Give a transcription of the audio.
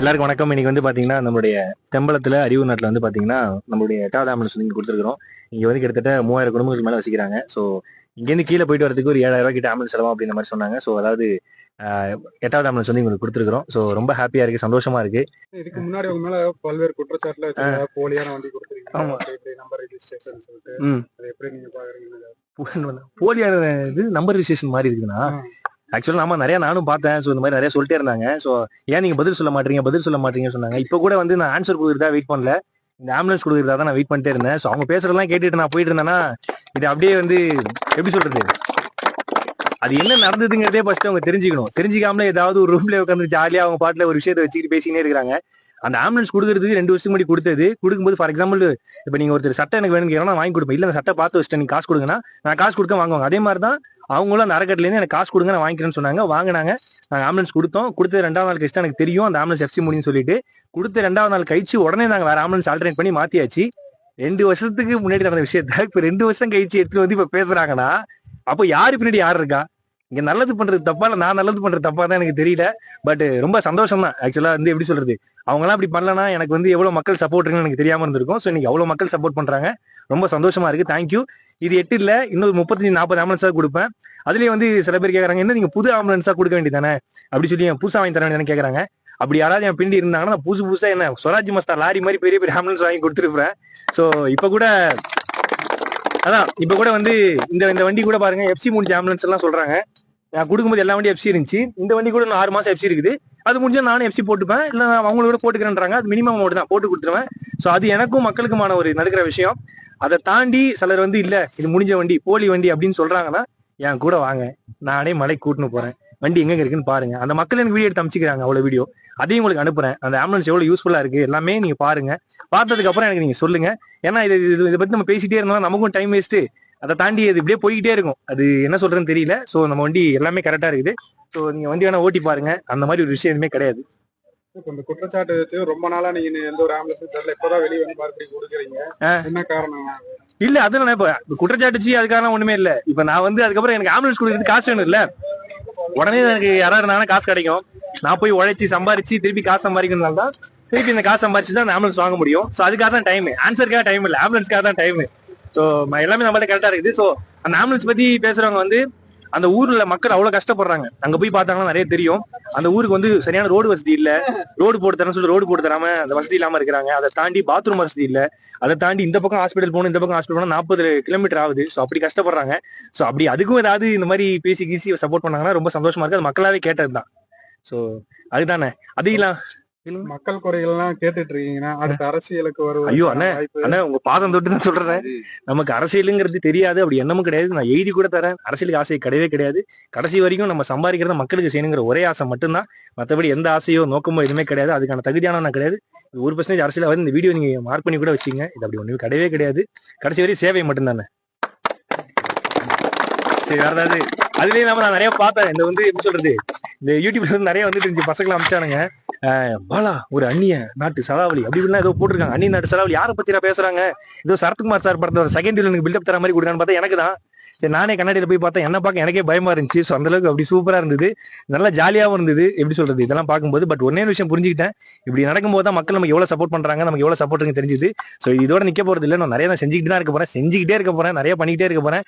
எல்லாருக்கும் வணக்கம். இன்னைக்கு வந்து பாத்தீங்கன்னா நம்மளுடைய தெம்பலத்துல அறிவு நாட்டில் வந்து பாத்தீங்கன்னா நம்மளுடைய எட்டாவது ஆம்புலன்ஸ் வந்து இங்க கொடுத்துருக்கோம் இங்க வந்து கிட்டத்தட்ட மூவாயிரம் குடும்பங்களுக்கு மேல வசிக்கிறாங்க. ஸோ இங்கேருந்து கீழே போயிட்டு வரதுக்கு ஒரு ஏழாயிரம் ரூபாய் கிட்ட ஆம்புலன்ஸ் செலவும் அப்படின்ற மாதிரி சொன்னாங்க. ஸோ அதாவது எட்டாவது ஆம்புலன்ஸ் வந்து உங்களுக்கு கொடுத்துருக்கோம் ஸோ ரொம்ப ஹாப்பியா இருக்கு சந்தோஷமா இருக்கு. இதுக்கு முன்னாடி உங்க மேல பல்வேறு குற்றச்சாட்டுல. போலியான வண்டி கொடுத்துருக்கீங்க. ஆமா. அப்படி இப்படி நம்பர் ரெஜிஸ்ட்ரேஷன் சொல்லிட்டு. ம். அது எப்படி நீங்க பாக்குறீங்க? போலியான இது நம்பர் ரிஜிஸ்ட்ரேஷன் மாதிரி இருக்குதுண்ணா. ஆ. ஆக்சுவலா நாம நிறைய நானும் பார்த்தேன். ஸோ இந்த மாதிரி நிறைய சொல்லிட்டே இருந்தாங்க. ஸோ ஏன் நீங்க பதில் சொல்ல மாட்டீங்க பதில் சொல்ல மாட்டீங்கன்னு சொன்னாங்க. இப்போ கூட வந்து நான் ஆன்சர் கொடுக்குறதா வெயிட் பண்ணல. இந்த ஆம்புலன்ஸ் கொடுக்குறதா தான் நான் வெயிட் பண்ணிட்டே இருந்தேன். ஸோ அவங்க பேசுறதெல்லாம் கேட்டுட்டு நான் போயிட்டு இருந்தேன்னா இது அப்படியே வந்து எப்படி சொல்றது? அது என்ன நடந்ததுங்கிறதே ஃபர்ஸ்ட் அவங்க தெரிஞ்சுக்கணும். தெரிஞ்சுக்காமல ஏதாவது ஒரு ரூம்ல உட்காந்து ஜாலியா அவங்க பாட்டுல ஒரு விஷயத்தை வச்சுக்கிட்டு பேசினே இருக்காங்க அந்த ஆம்புலன்ஸ் கொடுக்கறதுக்கு ரெண்டு வருஷத்துக்கு முன்னாடி கொடுத்தது. கொடுக்கும்போது ஃபார் எக்ஸாம்பிள் இப்போ நீங்க ஒருத்தர் சட்டை எனக்கு வேணும்னு கேட்டா நான் வாங்கி கொடுப்பேன். இல்ல சட்டை பார்த்து வச்சுட்டு நீங்க காசு கொடுங்கன்னா நான் காசு கொடுக்க வாங்குவாங்க. அதே மாதிரி தான் அவங்களும் அந்த அறக்கட்டிலேருந்து எனக்கு காசு கொடுங்க நான் வாங்கிக்கிறேன்னு சொன்னாங்க. வாங்கினாங்க. நாங்கள் ஆம்புலன்ஸ் கொடுத்தோம். கொடுத்த ரெண்டாவது நாள் கழிச்சு எனக்கு தெரியும். அந்த ஆம்புலன்ஸ் எஃப்சி முடியும்னு சொல்லிட்டு. கொடுத்த ரெண்டாவது நாள் கழிச்சு உடனே நாங்கள் வேற ஆம்புலன்ஸ் ஆல்டர்னேட் பண்ணி மாத்தியாச்சு. ரெண்டு வருஷத்துக்கு முன்னாடி நடந்த விஷயத்த இப்போ ரெண்டு வருஷம் கழிச்சு எடுத்துட்டு வந்து இப்போ பேசுறாங்கன்னா அப்போ யாரு பின்னாடி யார் இருக்கா? இங்க நல்லது பண்றது தப்பா இல்ல நான் நல்லது பண்றது தப்பா தான் எனக்கு தெரியல. பட் ரொம்ப சந்தோஷம் தான் ஆக்சுவலா வந்து எப்படி சொல்றது? அவங்க எல்லாம் அப்படி பண்ணலனா எனக்கு வந்து எவ்வளவு மக்கள் சப்போர்ட் இருக்குன்னு எனக்கு தெரியாம இருந்திருக்கும். ஸோ இன்னைக்கு அவ்வளவு மக்கள் சப்போர்ட் பண்றாங்க. ரொம்ப சந்தோஷமா இருக்கு. தேங்க்யூ இது எட்டு இல்ல இன்னொரு முப்பத்தஞ்சு நாற்பது ஆம்புலன்ஸா கொடுப்பேன். அதுலயே வந்து சில பேர் கேக்குறாங்க என்ன நீங்க புது ஆம்புலன்ஸா கொடுக்க வேண்டியதானே அப்படி சொல்லி என் புதுசா வாங்கி தர வேண்டியதானே கேக்குறாங்க. அப்படி யாராவது என் பிண்டி இருந்தாங்கன்னா நான் புதுசு புதுசா என்ன ஸ்வராஜ் மஸ்தா லாரி மாதிரி பெரிய பெரிய ஆம்புலன்ஸ் வாங்கி கொடுத்துருப்பேன். ஸோ இப்ப கூட அதான் இப்ப கூட வந்து இந்த இந்த வண்டி கூட பாருங்க எஃப்சி முடிஞ்ச ஆம்புலன்ஸ் எல்லாம் சொல்றாங்க. நான் கொடுக்கும்போது எல்லா வண்டியும் எஃப்சி இருந்துச்சு. இந்த வண்டி கூட நான் ஆறு மாசம் எஃப்சி இருக்குது. அது முடிஞ்சா நானும் எஃப்சி போட்டுப்பேன். இல்லை நான் அவங்களோட போட்டுக்கிறேன்றாங்க. அது மினிமம் அமௌண்ட் தான். போட்டு கொடுத்துருவேன். ஸோ அது எனக்கும் மக்களுக்குமான ஒரு நடக்கிற விஷயம். அதை தாண்டி சிலர் வந்து இல்லை இது முடிஞ்ச வண்டி போலி வண்டி அப்படின்னு சொல்றாங்கன்னா என் கூட வாங்க. நானே மலை கூட்டினு போறேன். வண்டி எங்க இருக்குன்னு பாருங்க. அந்த மக்கள் எனக்கு வீடியோ எடுத்து அமைச்சிக்கிறாங்க அவ்வளவு வீடியோ. அதையும் உங்களுக்கு அனுப்புறேன். அந்த ஆம்புலன்ஸ் எவ்வளவு யூஸ்ஃபுல்லா இருக்கு எல்லாமே நீங்க பாருங்க. பார்த்ததுக்கு அப்புறம் எனக்கு நீங்க சொல்லுங்க. ஏன்னா இது இது- இதை பத்தி நம்ம பேசிட்டே இருந்தோம் நமக்கும் டைம் வேஸ்ட்டு அதை தாண்டி அது இப்படியே போய்கிட்டே இருக்கும். அது என்ன சொல்றதுன்னு தெரியல. சோ நம்ம வண்டி எல்லாமே கரெக்டா இருக்குது. சோ நீங்க வண்டி வேணா ஓட்டி பாருங்க. அந்த மாதிரி ஒரு விஷயம் எதுவுமே கிடையாது. இந்த குற்றச்சாட்டு வச்சு ரொம்ப நாளா நீங்க எந்த ஒரு ஆம்புலன்ஸ் தெரியல. இப்பதான் வெளியே வந்து மறுபடியும் கொடுக்குறீங்க. என்ன காரணம்? இல்ல அது நான் இப்ப குற்றச்சாட்டுச்சு அதுக்கான ஒண்ணுமே இல்ல. இப்ப நான் வந்து அதுக்கப்புறம் எனக்கு ஆம்புலன்ஸ் கொடுக்கறதுக்கு காசு வேணும் இல்ல. உடனே எனக்கு யாராவது காசு கிடைக்கும். நான் போய் உழைச்சி சம்பாரிச்சு திருப்பி காசு சம்பாதிக்கிறதுனால தான் திருப்பி இந்த காசு சம்பாரிச்சு தான் ஆம்புலன்ஸ் வாங்க முடியும். சோ அதுக்காக தான் டைம் ஆன்சருக்காக டைம் இல்ல. ஆம்புலன்ஸ்க்காக தான் டைம் சோ எல்லாமே நம்மள்ட்ட கரெக்டா இருக்குது. ஸோ அந்த ஆம்புலன்ஸ் பத்தி பேசுறவங்க வந்து அந்த ஊர்ல மக்கள் அவ்வளவு கஷ்டப்படுறாங்க. அங்க போய் பார்த்தாங்கன்னா நிறைய தெரியும். அந்த ஊருக்கு வந்து சரியான ரோடு வசதி இல்ல. ரோடு போட்டு தரேன்னு சொல்லி ரோடு போட்டு தராம அந்த வசதி இல்லாம இருக்கிறாங்க. அதை தாண்டி பாத்ரூம் வசதி இல்ல. அதை தாண்டி இந்த பக்கம் ஹாஸ்பிட்டல் போகணும் இந்த பக்கம் ஹாஸ்பிட்டல் போகணும் நாற்பது கிலோமீட்டர் ஆகுது. ஸோ அப்படி கஷ்டப்படுறாங்க. ஸோ அப்படி அதுக்கும் ஏதாவது இந்த மாதிரி பேசி கீசி சப்போர்ட் பண்ணாங்கன்னா ரொம்ப சந்தோஷமா இருக்கு. அது மக்களாவே கேட்டது தான் ஸோ அதுதானே. அது இல்ல மக்கள் குறைகள் எல்லாம் கேட்டுட்டு இருக்கீங்கன்னா அடுத்த அரசியலுக்கு வருவது ஐயோ, அண்ணே. அண்ணா உங்க பாதம் தொட்டு நான் சொல்றேன். நமக்கு அரசியலுங்கிறது தெரியாது அப்படி எண்ணமும் கிடையாது. நான் எழுதி கூட தரேன். அரசியலுக்கு ஆசை கிடையவே கிடையாது. கடைசி வரைக்கும் நம்ம சம்பாதிக்கிறத மக்களுக்கு செய்யணுங்கிற ஒரே ஆசை மட்டும்தான். மற்றபடி எந்த ஆசையோ நோக்கமோ எதுவுமே கிடையாது. அதுக்கான தகுதியான நான் கிடையாது ஒரு பர்சன்டேஜ் அரசியல் வந்து இந்த வீடியோ நீங்க மார்க் பண்ணி கூட வச்சீங்க இது அப்படி ஒண்ணுமே கிடையவே கிடையாது. கடைசி வரையும் சேவை மட்டும்தானே. சரி வேற ஏதாவது? அதுலயே இல்லாம நான் நிறைய பார்த்தேன். இந்த வந்து எப்படி சொல்றது? இந்த யூடியூப்ல வந்து நிறைய வந்துட்டு இருந்துச்சு பசங்களை அமிச்சானுங்க. பாலா ஒரு அந்நிய நாட்டு சதாவளி அப்படி இப்படிலாம் ஏதோ போட்டிருக்காங்க. அந்நிய நாட்டு சதாவளி யாரை பத்தி நான் பேசுறாங்க? ஏதோ சரத்குமார் சார் படத்துல ஒரு செகண்ட் எனக்கு பில்டப் தர மாதிரி கொடுக்கான்னு பார்த்தா எனக்கு தான். சரி நானே கண்ணாடியில போய் பார்த்தேன். என்ன பார்க்க எனக்கே பயமா இருந்துச்சு. ஸோ அந்த அளவுக்கு அப்படி சூப்பரா இருந்தது. நல்லா ஜாலியாகவும் இருந்தது. எப்படி சொல்றது? இதெல்லாம் பார்க்கும்போது பட் ஒன்னே ஒரு விஷயம் புரிஞ்சுக்கிட்டேன். இப்படி நடக்கும்போது தான் மக்கள் நமக்கு எவ்வளவு சப்போர்ட் பண்றாங்க நமக்கு எவ்வளோ சப்போர்ட்டுங்க தெரிஞ்சுது. ஸோ இதோட நிற்க போறது இல்லை. நான் நிறைய நான் செஞ்சுக்கிட்டு தான் இருக்க போறேன். செஞ்சுக்கிட்டே இருக்க போறேன். நிறைய பண்ணிக்கிட்டே இருக்க போறேன்.